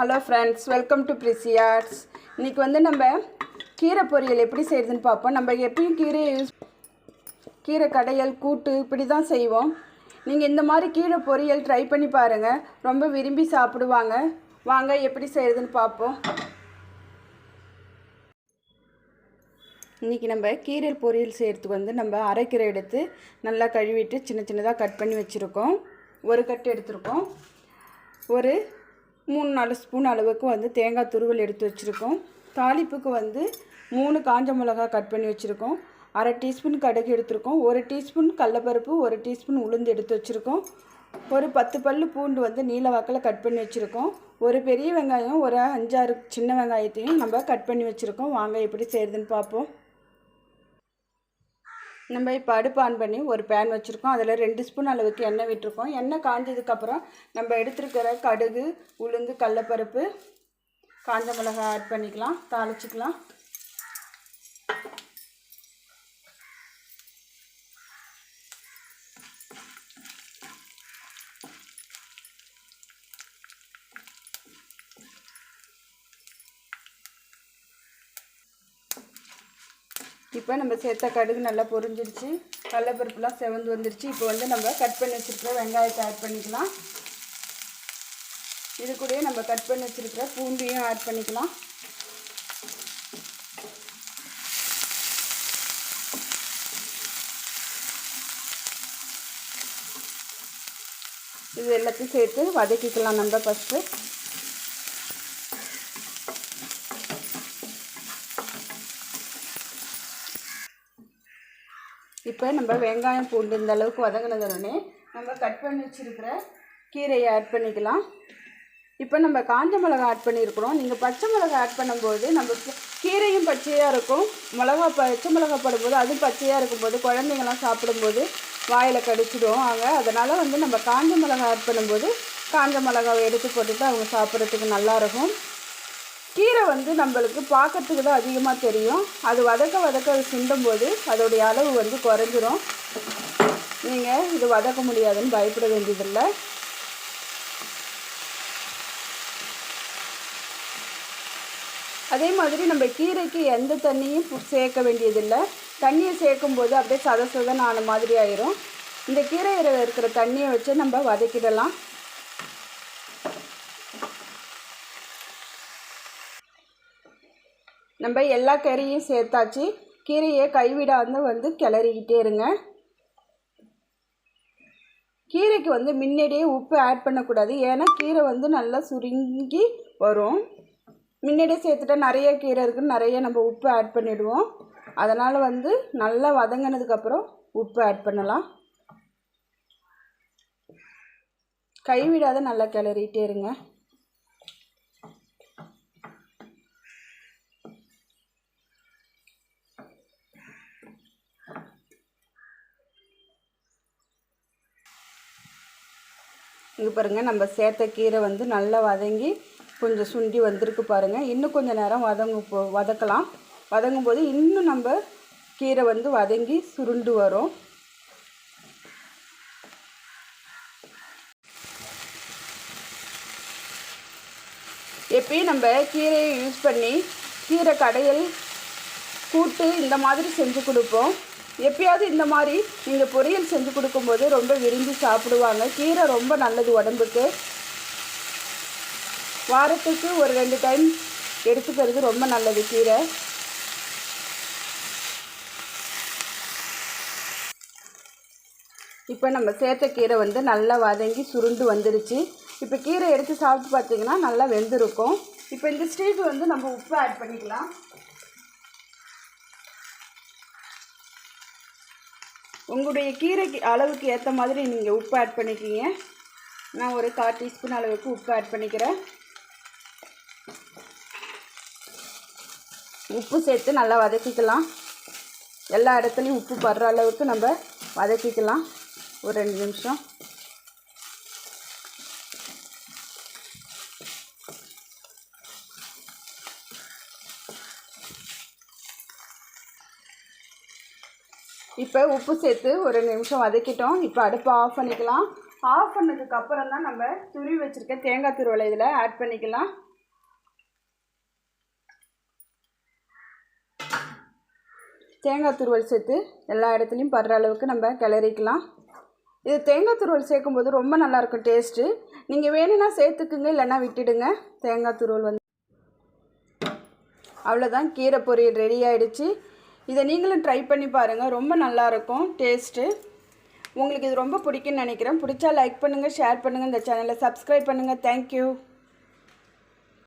Hello friends welcome to பிரிசியார்ட்ஸ் இன்றைக்கி வந்து நம்ம கீரை பொரியல் எப்படி செய்கிறதுன்னு பார்ப்போம். நம்ம எப்பயும் கீரையை யூஸ் கீரை கடையல் கூட்டு இப்படி தான் செய்வோம். நீங்கள் இந்த மாதிரி கீரை பொரியல் ட்ரை பண்ணி பாருங்கள் ரொம்ப விரும்பி சாப்பிடுவாங்க. வாங்க எப்படி செய்கிறதுன்னு பார்ப்போம். இன்றைக்கி நம்ம கீரை பொரியல் செய்கிறதுக்கு வந்து நம்ம அரைக்கீரை எடுத்து நல்லா கழுவிட்டு சின்ன சின்னதாக கட் பண்ணி வச்சுருக்கோம். ஒரு கட்டு எடுத்திருக்கோம். ஒரு மூணு நாலு ஸ்பூன் அளவுக்கு வந்து தேங்காய் துருவல் எடுத்து வச்சுருக்கோம். தாளிப்புக்கு வந்து மூணு காஞ்ச மிளகா கட் பண்ணி வச்சுருக்கோம். அரை டீஸ்பூன் கடுகு எடுத்திருக்கோம். ஒரு டீஸ்பூன் கடலப்பருப்பு ஒரு டீஸ்பூன் உளுந்து எடுத்து வச்சுருக்கோம். ஒரு பத்து பல்லு பூண்டு வந்து நீல வாக்கில் கட் பண்ணி வச்சுருக்கோம். ஒரு பெரிய வெங்காயம் ஒரு அஞ்சாறு சின்ன வெங்காயத்தையும் நம்ம கட் பண்ணி வச்சுருக்கோம். வாங்க எப்படி செய்கிறதுன்னு பார்ப்போம். நம்ம இப்போ அடுப்பு ஆன் பண்ணி ஒரு பேன் வச்சுருக்கோம். அதில் ரெண்டு ஸ்பூன் அளவுக்கு எண்ணெய் விட்டுருக்கோம். எண்ணெய் காஞ்சதுக்கப்புறம் நம்ம எடுத்துருக்கிற கடுகு உளுந்து கடலப்பருப்பு காஞ்ச மிளகாய் ஆட் பண்ணிக்கலாம் தாளிச்சிக்கலாம். இப்போ நம்ம சேர்த்த கடுகு நல்லா பொரிஞ்சிருச்சு கடலப்பருப்புலாம் செவந்து வந்துருச்சு. இப்போ வந்து நம்ம கட் பண்ணி வச்சுருக்கிற வெங்காயத்தை ஆட் பண்ணிக்கலாம். இது கூடயே நம்ம கட் பண்ணி வச்சுருக்கிற பூண்டையும் ஆட் பண்ணிக்கலாம். இது எல்லாத்தையும் சேர்த்து வதக்கிக்கலாம் நம்ம ஃபஸ்ட்டு இப்போ நம்ம வெங்காயம் பூண்டு இந்த அளவுக்கு வதங்கினதுடனே நம்ம கட் பண்ணி வச்சுருக்கிற கீரையை ஆட் பண்ணிக்கலாம். இப்போ நம்ம காஞ்ச மிளகா ஆட் பண்ணியிருக்கிறோம். நீங்கள் பச்சை மிளகா ஆட் பண்ணும்போது நம்ம கீரையும் பச்சையாக இருக்கும். மிளகா பச்சை மிளகா போடும்போது அதுவும் பச்சையாக இருக்கும்போது குழந்தைங்களாம் சாப்பிடும்போது வாயில் கடிச்சிடும். ஆக அதனால் வந்து நம்ம காஞ்ச மிளகா ஆட் பண்ணும்போது காஞ்ச மிளகாவை எடுத்து போட்டுட்டு அவங்க சாப்பிட்றதுக்கு நல்லாயிருக்கும் கீரை வந்து நம்மளுக்கு பார்க்கறதுக்கு தான் அதிகமாக தெரியும். அது வதக்க வதக்க அது சிந்தும்போது அதோடைய அளவு வந்து குறைஞ்சிரும். நீங்கள் இது வதக்க முடியாதுன்னு பயப்பட வேண்டியதில்லை. அதே மாதிரி நம்ம கீரைக்கு எந்த தண்ணியும் சேர்க்க வேண்டியதில்லை. தண்ணியை சேர்க்கும்போது அப்படியே சத சதன் ஆன மாதிரி ஆயிரும். இந்த கீரையில் இருக்கிற தண்ணியை வச்சு நம்ம வதக்கிடலாம். நம்ம எல்லா கறியும் சேர்த்தாச்சு. கீரையை கைவிடாமல் வந்து கிளறிக்கிட்டே இருங்க. கீரைக்கு வந்து முன்னாடியே உப்பு ஆட் பண்ணக்கூடாது. ஏன்னா கீரை வந்து நல்லா சுருங்கி வரும். முன்னாடியே சேர்த்துட்டா நிறைய கீரை இருக்குன்னு நிறைய நம்ம உப்பு ஆட் பண்ணிவிடுவோம் அதனால் வந்து நல்லா வதங்கினதுக்கப்புறம் உப்பு ஆட் பண்ணலாம். கைவிடாத நல்லா கிளறிட்டே இருங்க. இங்கே பாருங்கள் நம்ம சேர்த்த கீரை வந்து நல்லா வதங்கி கொஞ்சம் சுண்டி வந்திருக்கு பாருங்கள் இன்னும் கொஞ்சம் நேரம் வதங்கு போ வதக்கலாம். வதங்கும் போது இன்னும் நம்ம கீரை வந்து வதங்கி சுருண்டு வரும். எப்பயும் நம்ம கீரையை யூஸ் பண்ணி கீரை கடையில் கூட்டு இந்த மாதிரி செஞ்சு கொடுப்போம். எப்பயாவது இந்த மாதிரி நீங்கள் பொரியல் செஞ்சு கொடுக்கும்போது ரொம்ப விரும்பி சாப்பிடுவாங்க. கீரை ரொம்ப நல்லது உடம்புக்கு. வாரத்துக்கு ஒரு ரெண்டு டைம் எடுத்துக்கிறது ரொம்ப நல்லது கீரை. இப்போ நம்ம சேர்த்த கீரை வந்து நல்லா வதங்கி சுருண்டு வந்துருச்சு. இப்போ கீரை எடுத்து சாப்பிட்டு பார்த்தீங்கன்னா நல்லா வெந்திருக்கும். இப்போ இந்த ஸ்டேஜ் வந்து நம்ம உப்பு ஆட் பண்ணிக்கலாம். உங்களுடைய கீரைக்கு அளவுக்கு ஏற்ற மாதிரி நீங்கள் உப்பு ஆட் பண்ணிக்கிங்க நான் ஒரு கால் டீஸ்பூன் அளவுக்கு உப்பு ஆட் பண்ணிக்கிறேன். உப்பு சேர்த்து நல்லா வதக்கிக்கலாம். எல்லா இடத்துலையும் உப்பு படுற அளவுக்கு நம்ம வதக்கிக்கலாம். ஒரு ரெண்டு நிமிஷம். இப்போ உப்பு சேர்த்து ஒரு நிமிஷம் வதக்கிட்டோம். இப்போ அடுப்பை ஆஃப் பண்ணிக்கலாம். ஆஃப் பண்ணதுக்கு அப்புறம் தான் நம்ம துருவி வச்சுருக்க தேங்காய் திருவலை இதில் ஆட் பண்ணிக்கலாம். தேங்காய் துருவல் சேர்த்து எல்லா இடத்துலையும் படுற அளவுக்கு நம்ம கிளறிக்கலாம். இது தேங்காய் துருவல் சேர்க்கும்போது ரொம்ப நல்லாயிருக்கும் டேஸ்ட்டு நீங்கள் வேணும்னா சேர்த்துக்குங்க இல்லைன்னா விட்டுடுங்க. தேங்காய் துருவல் வந்து அவ்வளோதான் கீரை பொரியல் ரெடி ஆகிடுச்சு இதை நீங்களும் ட்ரை பண்ணி பாருங்கள் ரொம்ப நல்லாயிருக்கும். டேஸ்ட்டு உங்களுக்கு இது ரொம்ப பிடிக்கும்னு நினைக்கிறேன். பிடிச்சா லைக் பண்ணுங்கள் ஷேர் பண்ணுங்கள் இந்த சேனலை சப்ஸ்கிரைப் பண்ணுங்கள் தேங்க்யூ